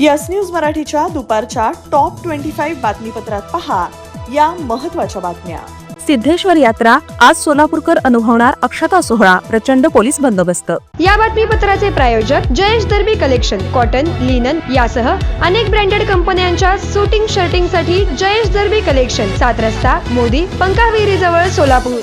Yes news मराठीच्या दुपारच्या top twenty five बातमीपत्रात पहा या महत्त्वाच्या बातम्या. सिद्धेश्वर यात्रा आज सोलापूरकर अनुभवणार अक्षता सोहळा प्रचंड पोलीस बंदोबस्त. या बातमीपत्राचे प्रायोजक Jayesh Darbi collection cotton linen यासह अनेक ब्रँडेड कंपन्यांच्या सुटिंग शर्टिंगसाठी जयेश दर्बी कलेक्शन सात रस्ता मोदी पंकाविहिरी जवळ सोलापूर.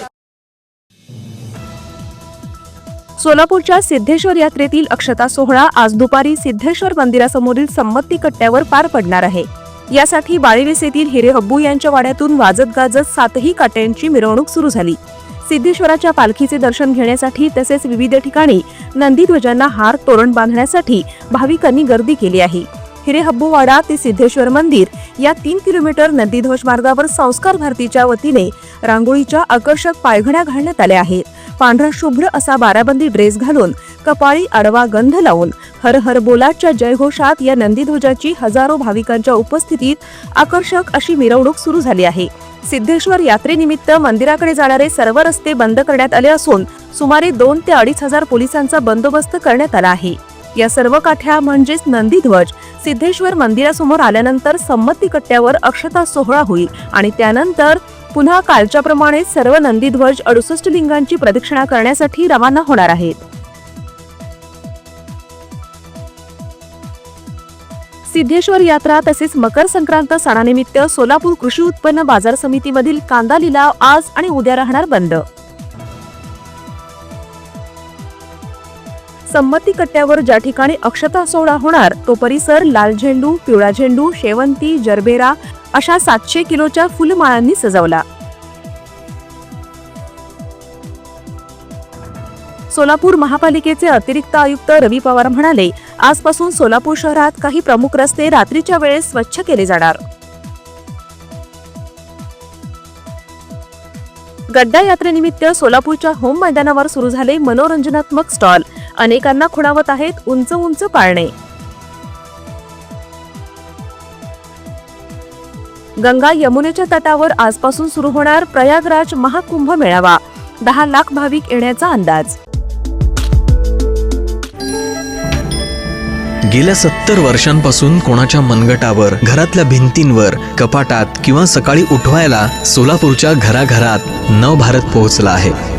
सोलापूरच्या सिद्धेश्वर यात्रेतील अक्षता सोहळा आज दुपारी सिद्धेश्वर मंदिरासमोरील संमती कट्ट्यावर पार पडणार आहे. यासाठी बाळीवेस येथील हिरे हब्बू यांच्या वाड्यातून वाजत गाजत सातही काट्यांची मिरवणूक सुरू झाली. सिद्धेश्वराच्या पालखीचे दर्शन घेण्यासाठी तसेच विविध ठिकाणी नंदीध्वजांना हार तोरण बांधण्यासाठी भाविकांनी गर्दी केली आहे. हिरे हब्बूवाडा ते सिद्धेश्वर मंदिर या तीन किलोमीटर नंदीध्वज मार्गावर संस्कार भारतीच्या वतीने रांगोळीच्या आकर्षक पायघड्या घालण्यात आल्या आहेत. पांढरा शुभ्र असा बाराबंदी ड्रेस घालून कपाळी आडवा गंध लावून हर हर बोलाच्या जयघोषात या नंदीध्वजाची हजारो भाविकांच्या उपस्थितीत आकर्षक अशी मिरवणूक सुरू झाली आहे. सिद्धेश्वर यात्रेनिमित्त मंदिराकडे जाणारे सर्व रस्ते बंद करण्यात आले असून सुमारे दोन ते अडीच हजार पोलिसांचा बंदोबस्त करण्यात आला आहे. या सर्व काठ्या म्हणजेच नंदीध्वज सिद्धेश्वर मंदिरासमोर आल्यानंतर संमती कट्ट्यावर अक्षता सोहळा होईल आणि त्यानंतर पुन्हा कालच्याप्रमाणे सर्व नंदीध्वज अडुसष्ट लिंगांची प्रदक्षिणा करण्यासाठी रवाना होणार आहेत. सिद्धेश्वर यात्रा तसेच मकर संक्रांत सणानिमित्त सोलापूर कृषी उत्पन्न बाजार समितीमधील कांदा लिलाव आज आणि उद्या राहणार बंद. संमती कट्ट्यावर ज्या ठिकाणी अक्षता सोहळा होणार तो परिसर लाल झेंडू पिवळा झेंडू शेवंती जरबेरा अशा सातशे किलोच्या फुलमाळांनी सजवला. सोलापूर महापालिकेचे अतिरिक्त आयुक्त रवी पवार म्हणाले आजपासून सोलापूर शहरात काही प्रमुख रस्ते रात्रीच्या वेळेस स्वच्छ केले जाणार. गड्डा यात्रेनिमित्त सोलापूरच्या होम मैदानावर सुरू झाले मनोरंजनात्मक स्टॉल. अनेकांना खुणावत आहेत उंच उंच पाळणे. गंगा यमुनेच्या तटावर आजपासून सुरू होणार प्रयागराज महाकुंभ मेळावा. दहा लाख भाविक येण्याचा अंदाज. गेल्या सत्तर वर्षांपासून कोणाच्या मनगटावर घरातल्या भिंतींवर कपाटात किंवा सकाळी उठवायला सोलापूरच्या घराघरात नवभारत पोहोचला आहे.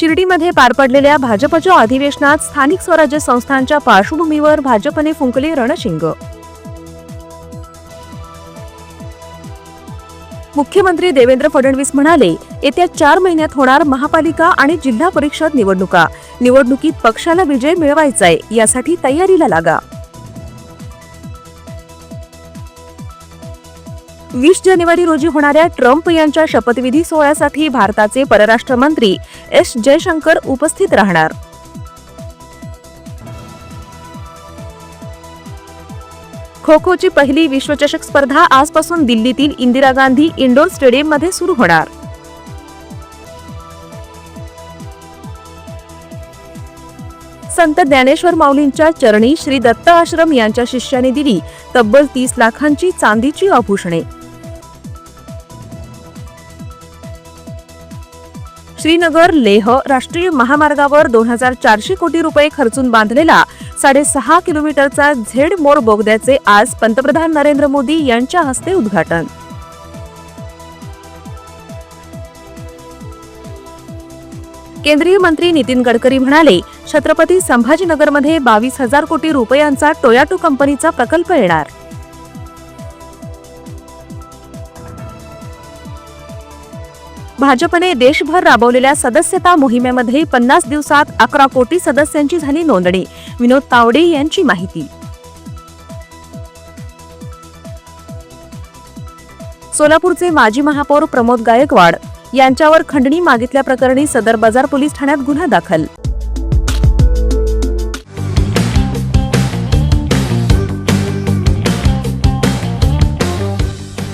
शिर्डीमध्ये पार पडलेल्या भाजपच्या अधिवेशनात स्थानिक स्वराज्य संस्थांच्या पार्श्वभूमीवर भाजपने फुंकले रणशिंग. मुख्यमंत्री देवेंद्र फडणवीस म्हणाले येत्या चार महिन्यात होणार महापालिका आणि जिल्हा परिषद निवडणुका. निवडणुकीत पक्षाला विजय मिळवायचा आहे यासाठी तयारीला लागा. वीस जानेवारी रोजी होणाऱ्या ट्रम्प यांच्या शपथविधी सोहळ्यासाठी भारताचे परराष्ट्र मंत्री एस जयशंकर उपस्थित राहणार. खो खोची पहिली विश्वचषक स्पर्धा आजपासून दिल्लीतील इंदिरा गांधी इंडोर स्टेडियममध्ये सुरू होणार. संत ज्ञानेश्वर माऊलींच्या चरणी श्री दत्त आश्रम यांच्या शिष्याने दिली तब्बल तीस लाखांची चांदीची आभूषणे. श्रीनगर लेह राष्ट्रीय महामार्गावर दोन हजार चारशे कोटी रुपये खर्चून बांधलेला साडेसहा किलोमीटरचा झेड मोर बोगद्याचे आज पंतप्रधान नरेंद्र मोदी यांच्या हस्ते उद्घाटन. केंद्रीय मंत्री नितीन गडकरी म्हणाले छत्रपती संभाजीनगरमध्ये बावीस हजार कोटी रुपयांचा टोयाटो कंपनीचा प्रकल्प येणार. भाजपने देशभर राबवलेल्या सदस्यता मोहिमेमध्ये पन्नास दिवसात अकरा कोटी सदस्यांची झाली नोंदणी. विनोद तावडे यांची माहिती. सोलापूरचे माजी महापौर प्रमोद गायकवाड यांच्यावर खंडणी मागितल्याप्रकरणी सदर बाजार पोलीस ठाण्यात गुन्हा दाखल.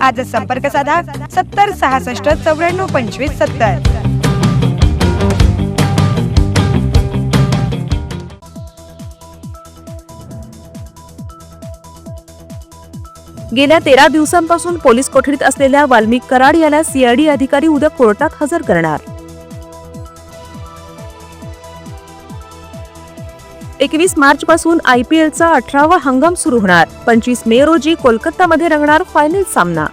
आजच संपर्क साधा सत्तर सहासष्ट चौऱ्याण्णव पंचवीस सत्तर. गेल्या तेरा दिवसांपासून पोलीस कोठडीत असलेल्या वाल्मिक कराड याला सीआयडी अधिकारी उद्या कोर्टात हजर करणार. एकवीस मार्च पासून आय पी एलचा अठरावा हंगाम सुरू होणार. पंचवीस मे रोजी कोलकातामध्ये रंगणार फायनल सामना.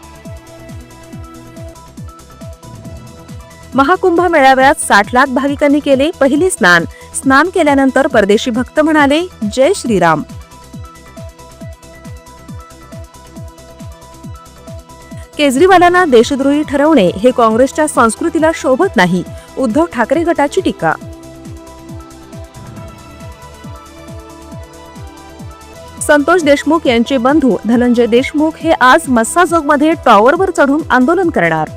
महाकुंभ मेळाव्यात साठ लाख भाविकांनी केले पहिले स्नान. स्नान केल्यानंतर परदेशी भक्त म्हणाले जय श्रीराम. केजरीवालांना देशद्रोही ठरवणे हे काँग्रेसच्या संस्कृतीला शोभत नाही. उद्धव ठाकरे गटाची टीका संतोष देशमुख यांचे बंधू धनंजय देशमुख हे आज मस्साजोगमध्ये टॉवरवर चढून आंदोलन करणार.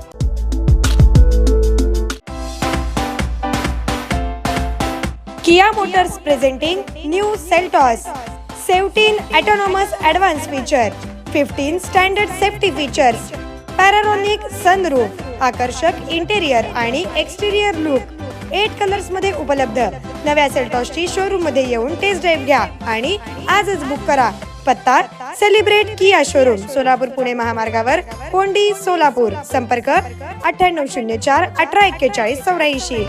Kia Motors presenting new Seltos 17 autonomous advanced feature 15 standard safety features panoramic sunroof आकर्षक इंटेरियर आणि एक्सटेरियर लुक एट कलर्समध्ये उपलब्ध. नव्या सेल्टॉसची शोरूममध्ये येऊन टेस्ट ड्राईव्ह घ्या आणि आजच बुक करा. पत्ता celebrate Kia showroom Solapur Pune महामार्गावर कोंडी सोलापूर. संपर्क अठ्ठ्याण्णव शून्य चार अठरा एक्केचाळीस चौऱ्याऐंशी.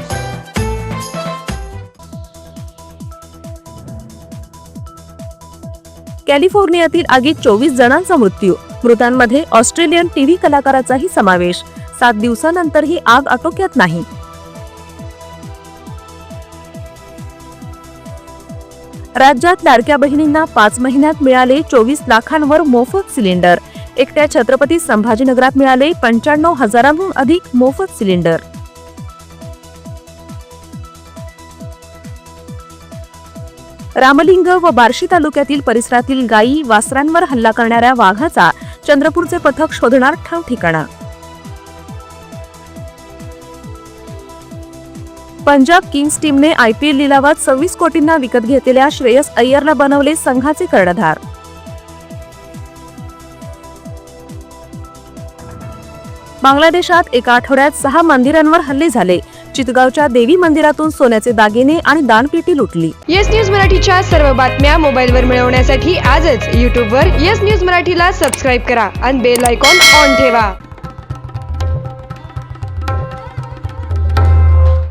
कॅलिफोर्नियातील आगीत चोवीस जणांचा मृत्यू. मृतांमध्ये ऑस्ट्रेलियन टीव्ही कलाकाराचाही समावेश. सात दिवसानंतरही आग आटोक्यात नाही. राज्यात लाडक्या बहिणींना पाच महिन्यात मिळाले चोवीस लाखांवर मोफत सिलेंडर. एकट्या छत्रपती संभाजीनगरात मिळाले पंच्याण्णव हजारांहून अधिक मोफत सिलेंडर. रामलिंग व बार्शी तालुक्यातील परिसरातील गायी वासरांवर हल्ला करणाऱ्या वाघाचा चंद्रपूरचे पथक शोधणार ठाव ठिकाणा. पंजाब किंग्स टीमने आयपीएल लिलावात सव्वीस कोटींना विकत घेतलेल्या श्रेयस अय्यरला बनवले संघाचे कर्णधार. बांगलादेशात एका आठवड्यात सहा मंदिरांवर हल्ले झाले. चितगावच्या देवी मंदिरातून सोन्याचे दागिने आणि दानपेटी लुटली. येस न्यूज मराठीच्या सर्व बातम्या मोबाईलवर मिळवण्यासाठी आजच यूट्यूबवर येस न्यूज मराठीला सबस्क्राईब करा आणि बेल आयकॉन ऑन ठेवा.